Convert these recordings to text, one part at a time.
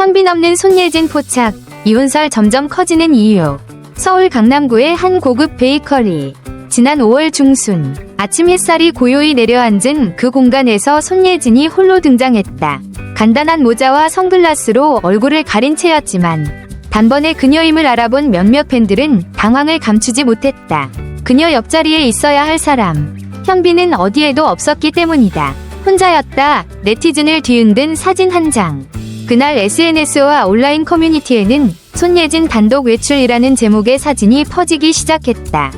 현빈 없는 손예진 포착, 이혼설 점점 커지는 이유. 서울 강남구의 한 고급 베이커리. 지난 5월 중순, 아침 햇살이 고요히 내려앉은 그 공간에서 손예진이 홀로 등장했다. 간단한 모자와 선글라스로 얼굴을 가린 채였지만, 단번에 그녀임을 알아본 몇몇 팬들은 당황을 감추지 못했다. 그녀 옆자리에 있어야 할 사람. 현빈은 어디에도 없었기 때문이다. 혼자였다. 네티즌을 뒤흔든 사진 한 장. 그날 SNS와 온라인 커뮤니티에는 손예진 단독 외출이라는 제목의 사진이 퍼지기 시작했다.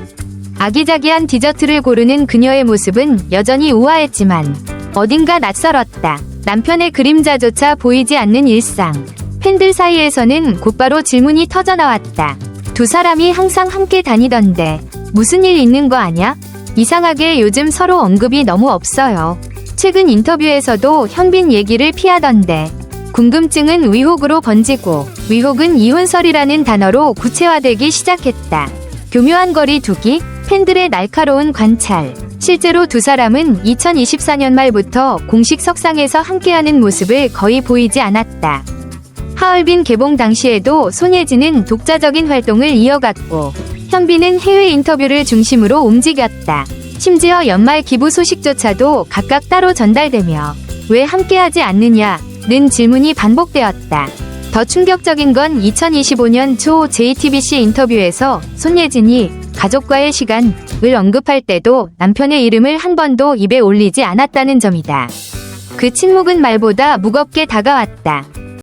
아기자기한 디저트를 고르는 그녀의 모습은 여전히 우아했지만 어딘가 낯설었다. 남편의 그림자조차 보이지 않는 일상. 팬들 사이에서는 곧바로 질문이 터져나왔다. 두 사람이 항상 함께 다니던데 무슨 일 있는 거 아냐? 이상하게 요즘 서로 언급이 너무 없어요. 최근 인터뷰에서도 현빈 얘기를 피하던데 궁금증은 위혹으로 번지고 위혹은 이혼설이라는 단어로 구체화되기 시작했다. 교묘한 거리 두기, 팬들의 날카로운 관찰. 실제로 두 사람은 2024년 말부터 공식 석상에서 함께하는 모습을 거의 보이지 않았다. 하얼빈 개봉 당시에도 손예진은 독자적인 활동을 이어갔고 현빈은 해외 인터뷰를 중심으로 움직였다. 심지어 연말 기부 소식조차도 각각 따로 전달되며 왜 함께하지 않느냐 는 질문이 반복되었다. 더 충격적인 건 2025년 초 JTBC 인터뷰에서 손예진이 가족과의 시간을 언급할 때도 남편의 이름을 한 번도 입에 올리지 않았다는 점이다. 그 침묵은 말보다 무겁게 다가왔다.